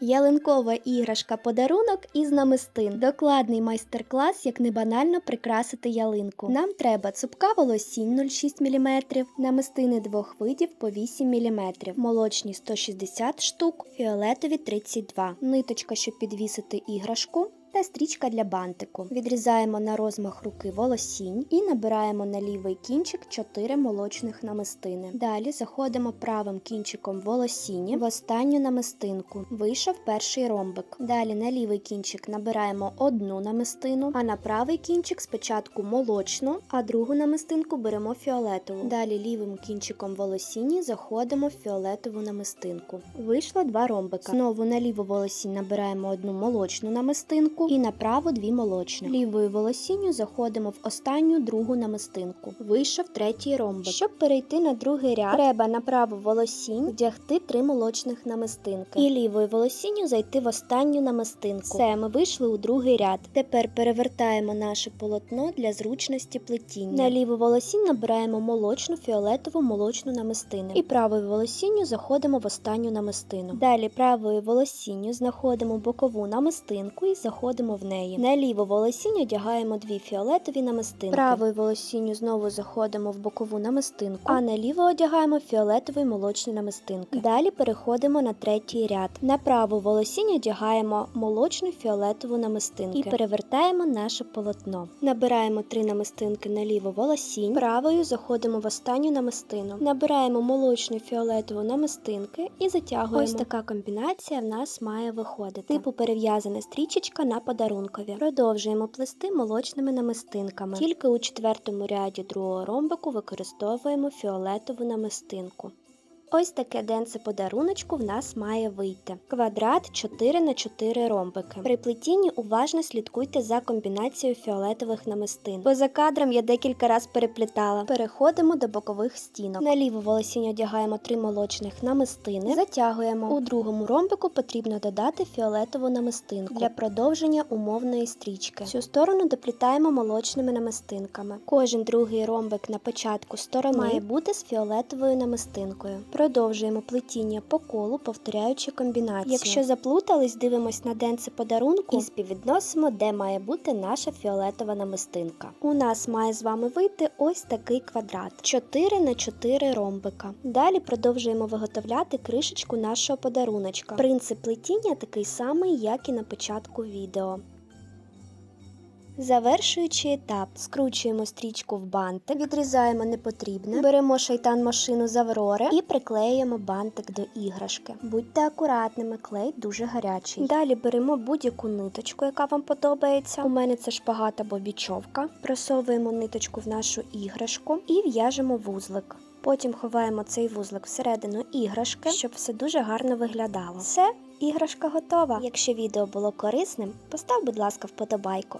Ялинкова іграшка подарунок із намистин. Докладний майстер-клас, як не банально прикрасити ялинку. Нам треба цупка волосінь 0,6 мм, намистини двох видів по 8 мм, молочні 160 штук, фіолетові 32, ниточка, щоб підвісити іграшку. Та стрічка для бантику. Відрізаємо на розмах руки волосінь і набираємо на лівий кінчик 4 молочних намистини. Далі заходимо правим кінчиком волосіння в останню намистинку. Вийшов перший ромбик. Далі на лівий кінчик набираємо одну намистину, а на правий кінчик спочатку молочну, а другу намистинку беремо фіолетову. Далі лівим кінчиком волосіння заходимо в фіолетову намистинку. Вийшло два ромбика. Знову на ліву волосінь набираємо одну молочну намистинку і на праву дві молочні. Лівою волосінню заходимо в останню другу намистинку. Вийшов третій ромбик. Щоб перейти на другий ряд, треба на праву волосінь вдягти три молочних намистинки. І лівою волосінню зайти в останню намистинку. Все, ми вийшли у другий ряд. Тепер перевертаємо наше полотно для зручності плетіння. На ліву волосінь набираємо молочну, фіолетову, молочну намистину. І правою волосінню заходимо в останню намистину. Далі правою волосінню знаходимо бокову намистинку і заходимо в неї. На ліву волосінь одягаємо дві фіолетові намистинки. Правою волосінню знову заходимо в бокову намистинку, а наліво одягаємо фіолетові молочні намистинки. Далі переходимо на третій ряд. На праву волосінь одягаємо молочну фіолетову намистинки і перевертаємо наше полотно. Набираємо три намистинки на ліву волосінь, правою заходимо в останню намистину. Набираємо молочну фіолетову намистинки і затягуємо. Ось така комбінація в нас має виходити. Типу перев'язана стрічечка на подарункові. Продовжуємо плести молочними намистинками. Тільки у четвертому ряді другого ромбику використовуємо фіолетову намистинку. Ось таке денце подаруночку в нас має вийти. Квадрат 4 на 4 ромбики. При плетінні уважно слідкуйте за комбінацією фіолетових намистин. Бо за кадром я декілька раз переплітала. Переходимо до бокових стінок. На ліву волосінь одягаємо три молочних намистини. Затягуємо. У другому ромбику потрібно додати фіолетову намистинку для продовження умовної стрічки. Цю сторону доплітаємо молочними намистинками. Кожен другий ромбик на початку сторони має бути з фіолетовою намистинкою. Продовжуємо плетіння по колу, повторяючи комбінацію. Якщо заплутались, дивимось на денце подарунку і співвідносимо, де має бути наша фіолетова намистинка. У нас має з вами вийти ось такий квадрат 4 на 4 ромбика. Далі продовжуємо виготовляти кришечку нашого подаруночка. Принцип плетіння такий самий, як і на початку відео. Завершуючи етап, скручуємо стрічку в бантик, відрізаємо непотрібне, беремо шайтан машину з Аврори і приклеюємо бантик до іграшки. Будьте акуратними, клей дуже гарячий. Далі беремо будь-яку ниточку, яка вам подобається. У мене це шпагат або бічовка. Просовуємо ниточку в нашу іграшку і в'яжемо вузлик. Потім ховаємо цей вузлик всередину іграшки, щоб все дуже гарно виглядало. Все, іграшка готова. Якщо відео було корисним, постав, будь ласка, вподобайку.